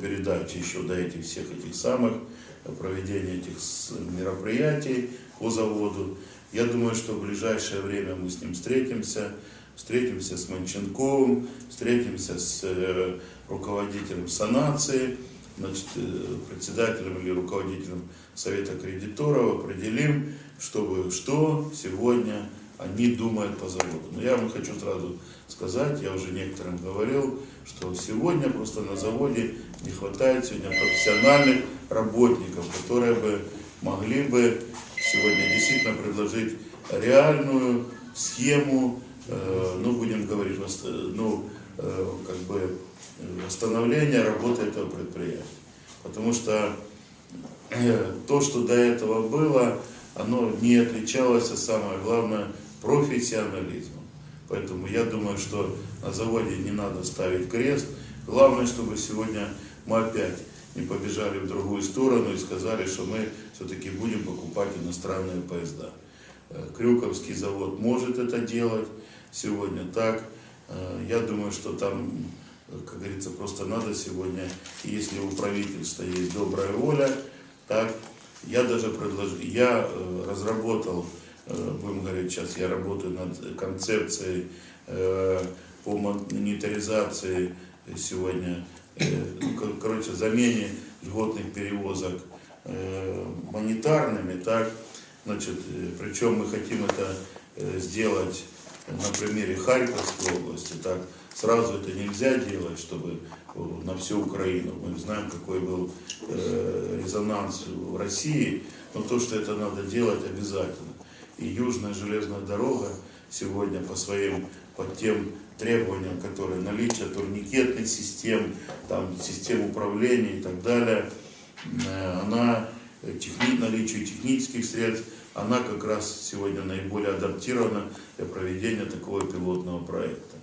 передачи еще до этих всех этих самых э, проведения этих мероприятий по заводу. Я думаю, что в ближайшее время мы с ним встретимся, встретимся с Манченковым, встретимся с э, руководителем санации, значит, э, председателем или руководителем Совета кредиторов, определим, чтобы что сегодня они думают по заводу. Но я вам хочу сразу сказать, я уже некоторым говорил, что сегодня просто на заводе не хватает сегодня профессиональных работников, которые бы могли бы сегодня действительно предложить реальную схему, э, ну будем говорить, ну э, как бы э, восстановления работы этого предприятия. Потому что э, то, что до этого было, оно не отличалось, а самое главное, профессионализмом. Поэтому я думаю, что на заводе не надо ставить крест. Главное, чтобы сегодня мы опять не побежали в другую сторону и сказали, что мы все-таки будем покупать иностранные поезда. Э, Крюковский завод может это делать сегодня так. Э, Я думаю, что там, э, как говорится, просто надо сегодня, если у правительства есть добрая воля, так, я даже предложил, я разработал, будем говорить сейчас, я работаю над концепцией э, по монетаризации сегодня, э, кор- короче, замене льготных перевозок э, монетарными, так, значит, э, причем мы хотим это э, сделать на примере Харьковской области, так, сразу это нельзя делать, чтобы э, на всю Украину. Мы знаем, какой был э, резонанс в России, но то, что это надо делать обязательно. И Южная железная дорога сегодня по своим, по тем требованиям, которые наличие турникетных систем, там, систем управления и так далее, э, она э, техни, наличию технических средств, она как раз сегодня наиболее адаптирована для проведения такого пилотного проекта.